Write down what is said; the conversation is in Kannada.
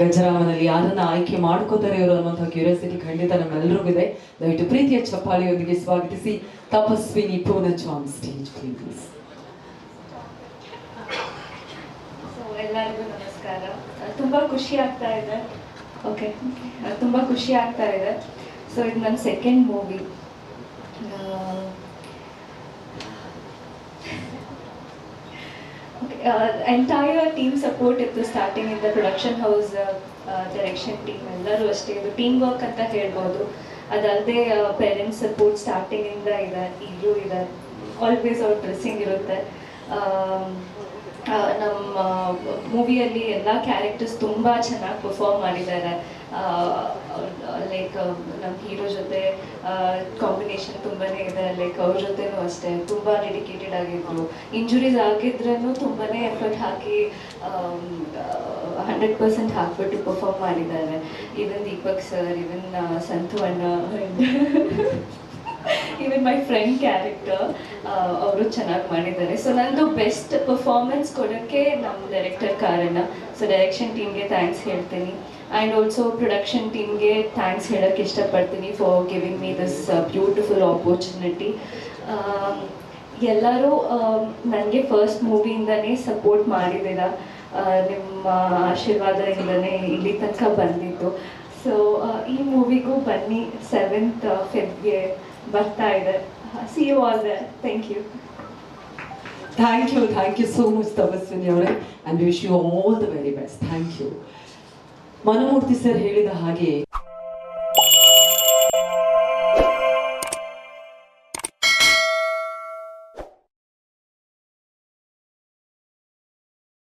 ಗಜರಾಮನಲ್ಲಿ ಯಾರನ್ನ ಆಯ್ಕೆ ಮಾಡ್ಕೋತಾರೆ ಇವರು ಅನ್ನುವಂಥ ಕ್ಯೂರಿಯಾಸಿಟಿ ಖಂಡಿತ ನಮ್ಮೆಲ್ಲರಿಗೂ ಇದೆ. ದಯವಿಟ್ಟು ಪ್ರೀತಿಯ ಚಪ್ಪಾಳಿಯೊಂದಿಗೆ ಸ್ವಾಗತಿಸಿ. Tapaswini Poonach on stage please ಎಲ್ಲರಿಗೂ ನಮಸ್ಕಾರ. ತುಂಬಾ ಖುಷಿ ಆಗ್ತಾ ಇದೆ. ಓಕೆ ತುಂಬಾ ಖುಷಿ ಆಗ್ತಾ ಇದೆ. ಸೊ ಇದು ನನ್ನ second movie entire team support ಇತ್ತು ಸ್ಟಾರ್ಟಿಂಗ್ ಇಂದ ಪ್ರೊಡಕ್ಷನ್ ಹೌಸ್ ಡೈರೆಕ್ಷನ್ ಟೀಮ್ ಎಲ್ಲರೂ ಅಷ್ಟೇ. ಇದು ಟೀಮ್ ವರ್ಕ್ ಅಂತ ಹೇಳ್ಬೋದು. ಅದಲ್ಲದೆ ಪೇರೆಂಟ್ಸ್ ಸಪೋರ್ಟ್ ಸ್ಟಾರ್ಟಿಂಗ್ ಇಂದ ಈಗಲೂ ಇದೆ. ಆಲ್ವೇಸ್ ಅವ್ರ ಡ್ರೆಸ್ಸಿಂಗ್ ಇರುತ್ತೆ. ಆಮ್, ಆ, ನಮ್ಮ ಮೂವಿಯಲ್ಲಿ ಎಲ್ಲ ಕ್ಯಾರೆಕ್ಟರ್ಸ್ ತುಂಬ ಚೆನ್ನಾಗಿ ಪರ್ಫಾರ್ಮ್ ಮಾಡಿದ್ದಾರೆ. ಲೈಕ್ ನಮ್ಮ ಹೀರೋ ಜೊತೆ ಕಾಂಬಿನೇಷನ್ ತುಂಬಾನೇ ಇದೆ. ಲೈಕ್ ಅವ್ರ ಜೊತೆನೂ ಅಷ್ಟೇ. ತುಂಬಾ ಡೆಡಿಕೇಟೆಡ್ ಆಗಿದ್ರು. ಇಂಜುರೀಸ್ ಆಗಿದ್ರೂ ತುಂಬಾನೇ ಎಫರ್ಟ್ ಹಾಕಿ ಹಂಡ್ರೆಡ್ ಪರ್ಸೆಂಟ್ ಹಾಕ್ಬಿಟ್ಟು ಪರ್ಫಾರ್ಮ್ ಮಾಡಿದ್ದಾರೆ. Even Deepak sir even Santhu ಅಣ್ಣ. ಈವನ್ ಮೈ ಫ್ರೆಂಡ್ ಕ್ಯಾರೆಕ್ಟರ್ ಅವರು ಚೆನ್ನಾಗಿ ಮಾಡಿದ್ದಾರೆ. ಸೊ ನಂದು ಬೆಸ್ಟ್ ಪರ್ಫಾರ್ಮೆನ್ಸ್ ಕೊಡೋಕ್ಕೆ ನಮ್ಮ ಡೈರೆಕ್ಟರ್ ಕಾರಣ. ಸೊ ಡೈರೆಕ್ಷನ್ ಟೀಮ್ಗೆ ಥ್ಯಾಂಕ್ಸ್ ಹೇಳ್ತೀನಿ. ಆ್ಯಂಡ್ ಆಲ್ಸೋ ಪ್ರೊಡಕ್ಷನ್ ಟೀಮ್ಗೆ ಥ್ಯಾಂಕ್ಸ್ ಹೇಳೋಕ್ಕೆ ಇಷ್ಟಪಡ್ತೀನಿ for giving me this beautiful opportunity ಎಲ್ಲರೂ ನನಗೆ ಫಸ್ಟ್ ಮೂವಿಯಿಂದನೇ ಸಪೋರ್ಟ್ ಮಾಡಿದ್ದೀರಾ. ನಿಮ್ಮ ನಿಮ್ಮ ಆಶೀರ್ವಾದದಿಂದನೇ ಇಲ್ಲಿ ತನಕ ಬಂದಿತ್ತು ಸೊ ಈ ಮೂವಿಗೂ ಬನ್ನಿ ಸೆವೆಂತ್ ಫೆಬ್ಗೆ ಬರ್ತಾ ಇದೆ. See you all the thank you thank you thank you so much Tapaswini ಅವರೇ and wish you all the very best thank you Manamurthy sir ಹೇಳಿದ ಹಾಗೆ